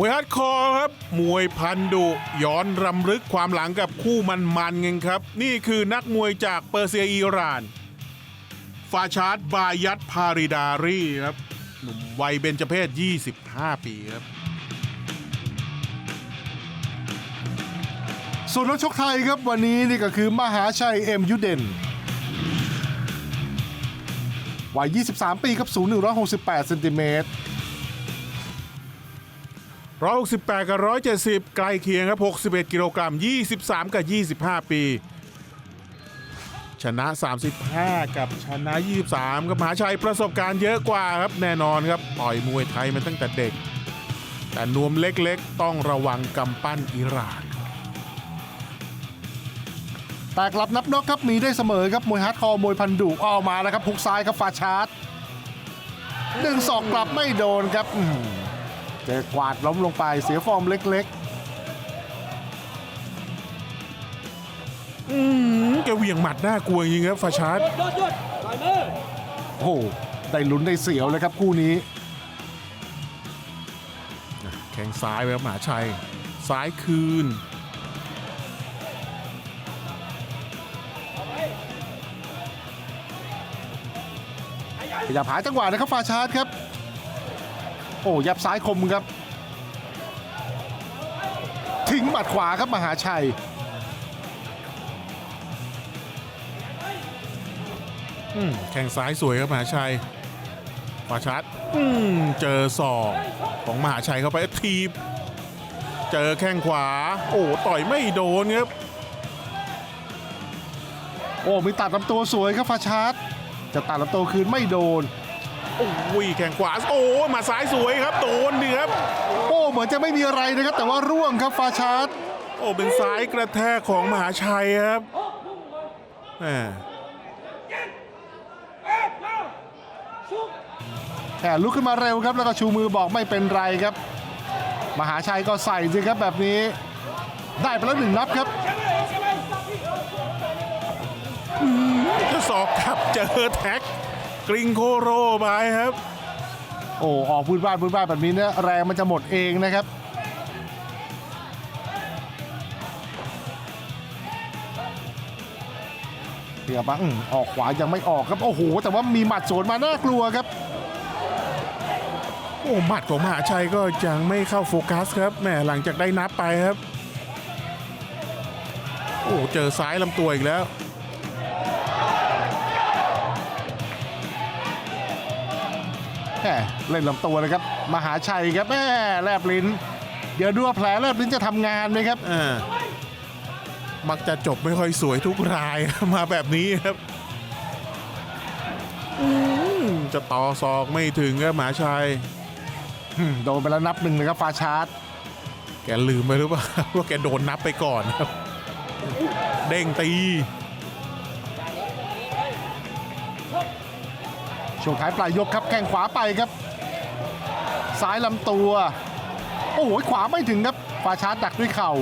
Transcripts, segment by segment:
มวยฮาร์ดคอร์ครับ มวยพันดุย้อนรำลึกความหลังกับคู่มันๆกันครับ นี่คือนักมวยจากเปอร์เซียอิหร่าน ฟาชาร์ดบายัตพาริดารีครับ หนุ่มวัยเบญจเพศ 25 ปีครับ ส่วนนักชกไทยครับวันนี้นี่ก็คือมหาชัยเอ็มยุเดนวัย 23 ปีครับสูง168เซนติเมตร 168 กับ 170 ใกล้เคียงครับ 61 กิโลกรัม 23 กับ 25 ปี ชนะ 35 กับชนะ 23 กับมหาชัยประสบการณ์เยอะกว่าครับ แน่นอนครับต่อยมวยไทยมาตั้งแต่เด็ก แต่นวมเล็กๆ ต้องระวังกำปั้นอิหร่านแต่กลับนับนอกครับมีได้เสมอครับมวยฮาร์ดคอร์มวยพันดุเอามาแล้วครับพุกซ้ายครับฟาชาร์ดหนึ่งศอกกลับไม่โดนครับ เจอกวาดล้มลงไปเสียฟอร์มเล็กอืมแกเหวี่ยงหมัดน่ากลัวจริงครับฟาชาร์ดยอดยอดต่อยมือๆโอ้โหได้ลุ้นได้เสียวเลยครับคู่นี้ แข้งซ้ายไปครับมหาชัย ซ้ายคืนพยายามหาจังหวะนะครับฟาชาร์ดครับ โอ้ยับซ้ายคมครับ ทิ้งหมัดขวาครับมหาชัย อืมแข้งซ้ายสวยครับมหาชัยฟาชาร์ดอืมเจอศอกของมหาชัยเข้าไปทีบ เจอแข้งขวา โอ้ต่อยไม่โดนครับโอ้มีตัดลำตัวสวยครับฟาชาร์ดจะตัดลำตัวคืนไม่โดน โอ้ยแข้งขวา โอ้มาซ้ายสวยครับ โดนดิครับ โอ้เหมือนจะไม่มีอะไรนะครับ แต่ว่าร่วงครับฟาชาร์ดโอ้เป็นซ้ายกระแทกของมหาชัยครับแหมแหมลุกขึ้นมาเร็วครับ แล้วก็ชูมือบอกไม่เป็นไรครับ มหาชัยก็ใส่สิครับแบบนี้ ได้ไปแล้วหนึ่งนับครับจะศอกกลับเจอแท็ก กริงโคโรไปครับ โอ้ออกพื้นบ้านพื้นบ้านแบบนี้เนี่ยแรงมันจะหมดเองนะครับเดี๋ยวบ้างอืมออกขวายังไม่ออกครับโอ้โหแต่ว่ามีหมัดสวนมาน่ากลัวครับโอ้หมัดของมหาชัยก็ยังไม่เข้าโฟกัสครับแหมหลังจากได้นับไปครับ โอ้เจอซ้ายลำตัวอีกแล้ว แหมเล่นลำตัวเลยครับ มหาชัยครับแหมแลบลิ้น เดี๋ยวดูว่าแผลแลบลิ้นจะทำงานไหมครับอ่ามักจะจบไม่ค่อยสวยทุกราย มาแบบนี้ครับอืมจะต่อศอกไม่ถึงครับมหาชัย อืมโดนไปแล้วนับหนึ่งเลยครับฟาชาร์ดแกลืมไปหรือเปล่า ว่าแกโดนนับไปก่อนครับ เด้งตี ช่วงท้ายปลายยกครับแข้งขวาไปครับ ซ้ายลำตัว โอ้โหขวาไม่ถึงครับฟาชาร์ดักด้วยเข่า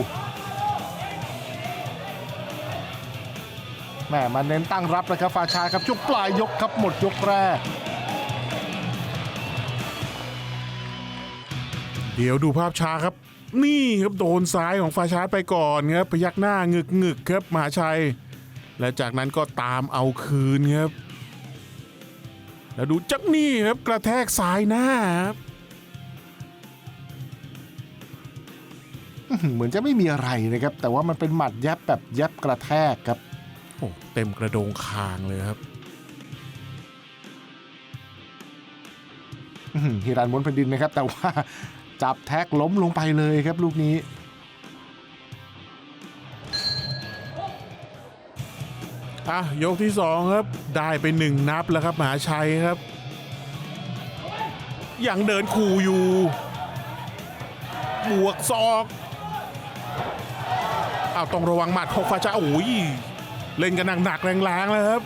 แหมมาเน้นตั้งรับแล้วครับฟาชาร์ครับช่วงปลายยกครับหมดยกแรก เดี๋ยวดูภาพช้าครับ นี่ครับโดนซ้ายของฟาชาร์ไปก่อนครับพยักหน้างึกงึกๆครับมหาชัย และจากนั้นก็ตามเอาคืนครับ แล้วดูจักนี่ครับกระแทกซ้ายหน้าครับอื้อหือเหมือนจะไม่มีอะไรนะครับ แต่ว่ามันเป็นหมัดยับแบบยับกระแทกครับโอ้เต็มกระโดงคางเลยครับอื้อหือฮิรันม้วนแผ่นดินนะครับ แต่ว่าจับแท็กล้มลงไปเลยครับลูกนี้ อะยกที่สองครับ ได้ไปหนึ่งนับแล้วครับมหาชัยครับ ยังเดินขู่อยู่ บวกศอกเอาต้องระวังหมัดของฟาชาโอ้ยเล่นกันหนักๆแรงๆแล้วครับ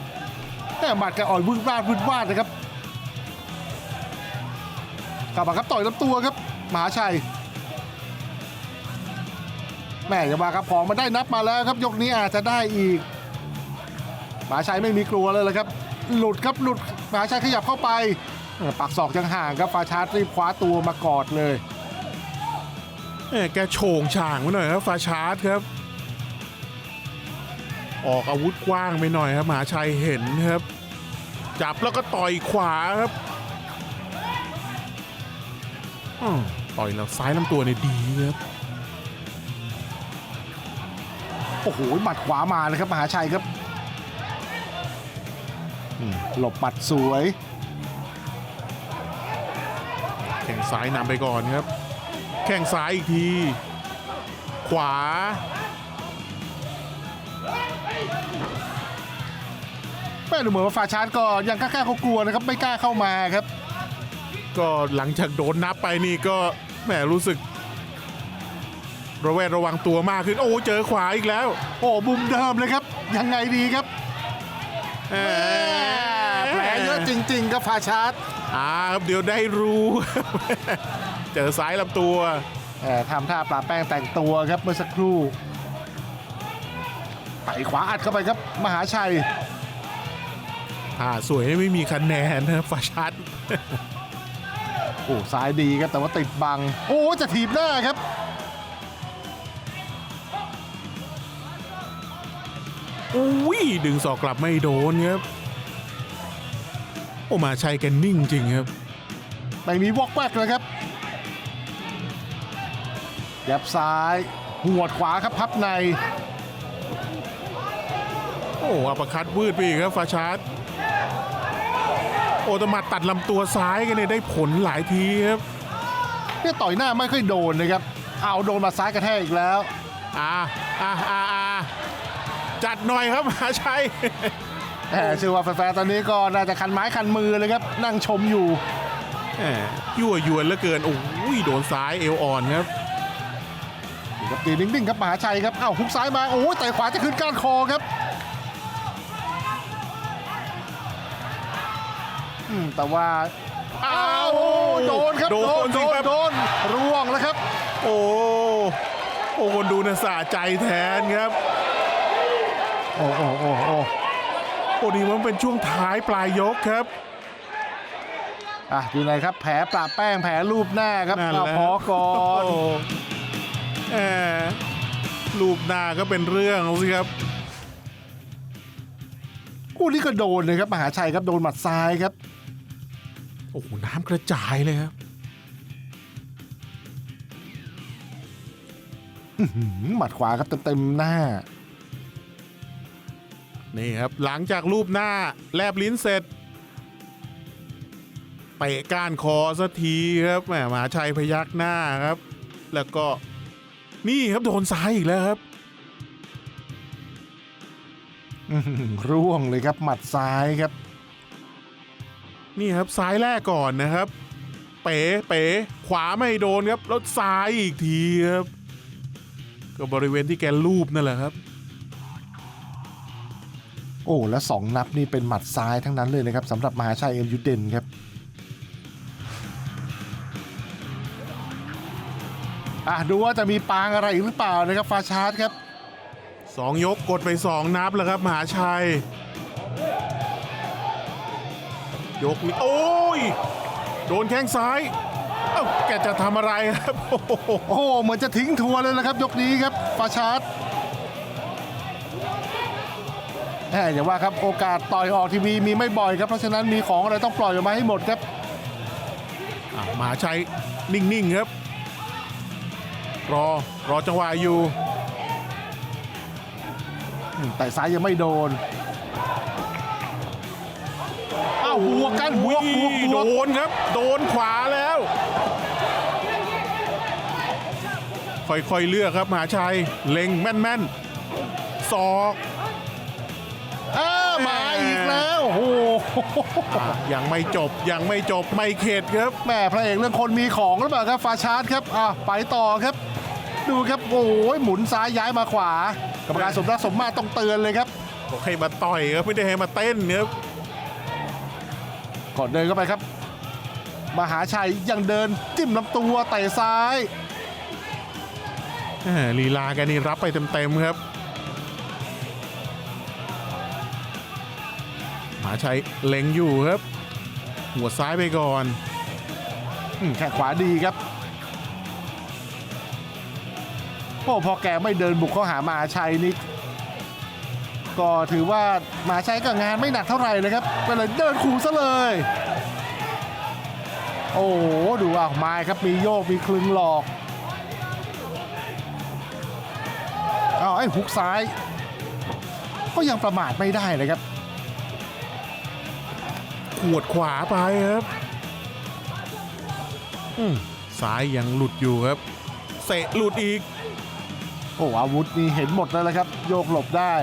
แต่หมัดกระอ่อยวืดวาดวืดวาดนะครับกลับมาครับต่อยลำตัวครับมหาชัยแม่อย่ามาครับของมาได้นับมาแล้วครับ ยกนี้อาจจะได้อีก มหาชัยไม่มีกลัวเลยเลยครับ หลุดครับหลุดมหาชัยขยับเข้าไปเออปากศอกยังห่างครับฟาชาร์ดรีบคว้าตัวมากอดเลยแหม่แกโฉงฉางไปหน่อยครับฟาชาร์ดครับ ออกอาวุธกว้างไปหน่อยครับมหาชัยเห็นครับ จับแล้วก็ต่อยขวาครับอ้อต่อยแล้วซ้ายลำตัวเนี่ยดีครับโอ้โหหมัดขวามาเลยครับมหาชัยครับอืม หลบหมัดสวย แข่งซ้ายนำไปก่อนครับ แข่งซ้ายอีกที ขวา แม่ดูเหมือนว่าฟาชาร์ดก็ยังกล้าๆเขากลัวนะครับ ไม่กล้าเข้ามาครับ ก็หลังจากโดนนับไปนี่ก็แหมรู้สึก ระแวดระวังตัวมากขึ้น โอ้เจอขวาอีกแล้ว โอ้มุมเดิมเลยครับ ยังไงดีครับ จริง ๆ ครับฟาชาร์ดอ่าครับเดี๋ยวได้รู้ เจอซ้ายลำตัว เอ่อทำท่าปลาแป้งแต่งตัวครับเมื่อสักครู่ไต่ขวาอัดเข้าไปครับ มหาชัย อ่าสวยไม่มีคะแนนนะฟาชัด โอ้ซ้ายดีครับแต่ว่าติดบัง โอ้จะถีบหน้าครับ อุ้ยดึงศอกกลับไม่โดนครับ โอ้มาชัยแกนิ่งจริงครับไม่มีวอกแวกเลยครับยับซ้ายหัวดขวาครับพับใน โอ้อัปเปอร์คัดวืดไปอีกครับฟาชาร์ดโอ้แตมาตัดลำตัวซ้ายกันเนี่ยได้ผลหลายทีครับเนี่ยต่อยหน้าไม่ค่อยโดนนะครับเอาโดนมาซ้ายกระแทกอีกแล้วอ่าอ่าอ่าอ่าจัดหน่อยครับมาชัย แหมเชื่อว่าแฟนๆตอนนี้ก็น่าจะคันไม้คันมือเลยครับ นั่งชมอยู่ แหมยั่วยวนเหลือเกิน โอ้ยโดนซ้ายเอวอ่อนครับนี่ครับตีนิ่งๆครับมหาชัยครับ เอ้าฮุกซ้ายมา โอ้ยแต่ขวาจะขึ้นก้านคอครับอืมแต่ว่าอ้าวโอ้โดนครับโดโดนนสิโดนครับ โดนร่วงแล้วครับ โอ้โอ้คนดูน่ะสะใจแทนครับ โอ้โอ้โอ้โอ้ โอ้ดีมันเป็นช่วงท้ายปลายยกครับ อะอยู่ไหนครับแผลปราแป้งแผลรูปหน้าครับนั่นเอาแหละ พอก่อนโแหมรูปหน้าก็เป็นเรื่องสิครับ คู่นี้ก็โดนเลยครับมหาชัยครับโดนหมัดซ้ายครับ โอ้โห น้ำกระจายเลยครับหืมหมัดขวาครับเต็มๆหน้า นี่ครับหลังจากรูปหน้าแลบลิ้นเสร็จเตะก้านคอสักทีครับแหมมหาชัยพยักหน้าครับ แล้วก็นี่ครับโดนซ้ายอีกแล้วครับอื้อหือร่วงเลยครับหมัดซ้ายครับ นี่ครับซ้ายแรกก่อนนะครับ เป๋เป๋ขวาไม่โดนครับแล้วซ้ายอีกทีครับ ก็บริเวณที่แกลูบนั่นแหละครับโอ้และสองนับนี่เป็นหมัดซ้ายทั้งนั้นเลยนะครับสำหรับมหาชัยเอ็มยูเดนครับอะดูว่าจะมีปางอะไรอีกหรือเปล่านะครับฟาชาร์ดครับสองยกกดไปสองนับแล้วครับมหาชัย ยกนี้โอ้ย โดนแข้งซ้าย เอ้าแกจะทำอะไรครับ โอ้โหโอ้โหเหมือนจะทิ้งทัวร์เลยนะครับ ยกนี้ครับฟาชาร์ด แหมอย่าว่าครับโอกาสต่อยออกทีวีมีไม่บ่อยครับเพราะฉะนั้นมีของอะไรต้องปล่อยออกมาให้หมดครับอะมหาชัยนิ่งๆครับ รอรอจังหวะอยู่อืมแต่ซ้ายยังไม่โดนอ้าวบวกกันบวกบวกบโดวกนครับ โดนขวาแล้ว ค่อยๆเลือกครับมหาชัยเล็งแม่นๆศอกอ้า มาอีกแล้วโอ้โหอะยังไม่จบยังไม่จบไม่เข็ดครับแม่พระเอกเรื่องคนมีของหรือเปล่าครับฟาชาร์ดครับอะไปต่อครับ ดูครับโอ้ยหมุนซ้ายย้ายมาขวากรรมการสมรักสมมาตรต้องเตือนเลยครับบอกให้มาต่อยครับไม่ได้ให้มาเต้นครับก่อนเดินเข้าไปครับ มหาชัยยังเดินจิ้มลำตัวเตะซ้ายแหมลีลาแกนี่รับไปเต็มๆครับาชัยเล็งอยู่ครับ หัวซ้ายไปก่อนแข้งขวาดีครับโอ้พอแกไม่เดินบุกเข้าหามาชัยนี่ก็ถือว่ามาชัยก็งานไม่หนักเท่าไหร่เลยครับก็เลยเดินขู่ซะเลย โอ้ดูอะไม้ครับมีโยกมีคลึงหลอกอ้าวไอ้หุกซ้าย ก็ยังประมาทไม่ได้เลยครับ ขวดขวาไปครับอืมซ้ายยังหลุดอยู่ครับเสะหลุดอีก โอ้อาวุธนี่เห็นหมดแล้วละครับ โยกหลบได้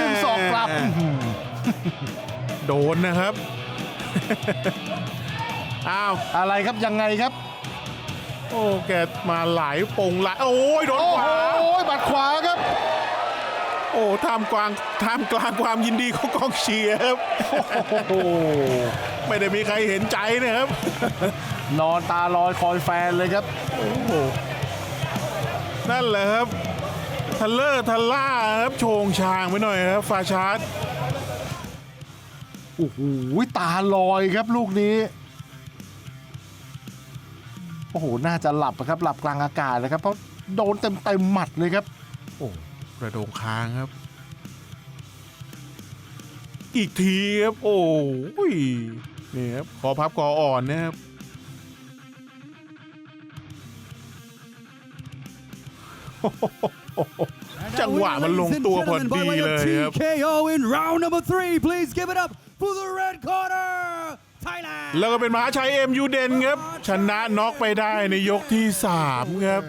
ดึงศอกกลับอื้อหือโดนนะครับ อ้าว อะไรครับยังไงครับ โอ้ แกมาหลายปงหลาย โอ้ยโดนโอ้ขโหวาบัดขวาครับ โอ้ท่ามกลางท่ามกลางความยินดีของกองเชียร์ครับโอ้โหไม่ได้มีใครเห็นใจนะครับ นอนตาลอยคอยแฟนเลยครับโอ้โหนั่นแหละครับทัลเลอร์ทัลล่าครับโชงชางไปหน่อยครับฟาชาร์ดโอ้โหตาลอยครับลูกนี้โอ้โหน่าจะหลับอะครับหลับกลางอากาศเลยครับเพราะโดนเต็มเต็มๆหมัดเลยครับโอ้ กระโดงค้างครับ อีกทีครับ โอ้ยนี่ครับคอพับคออ่อนนะครับจังหวะมันลงตัวพอดีเลยครับ TKO in round number three. Please give it up for the red corner, Thailand. แล้วก็เป็นมหาชัยเอ็มยูเดนครับ ชนะน็อกไปได้ในยกที่ 3 ครับ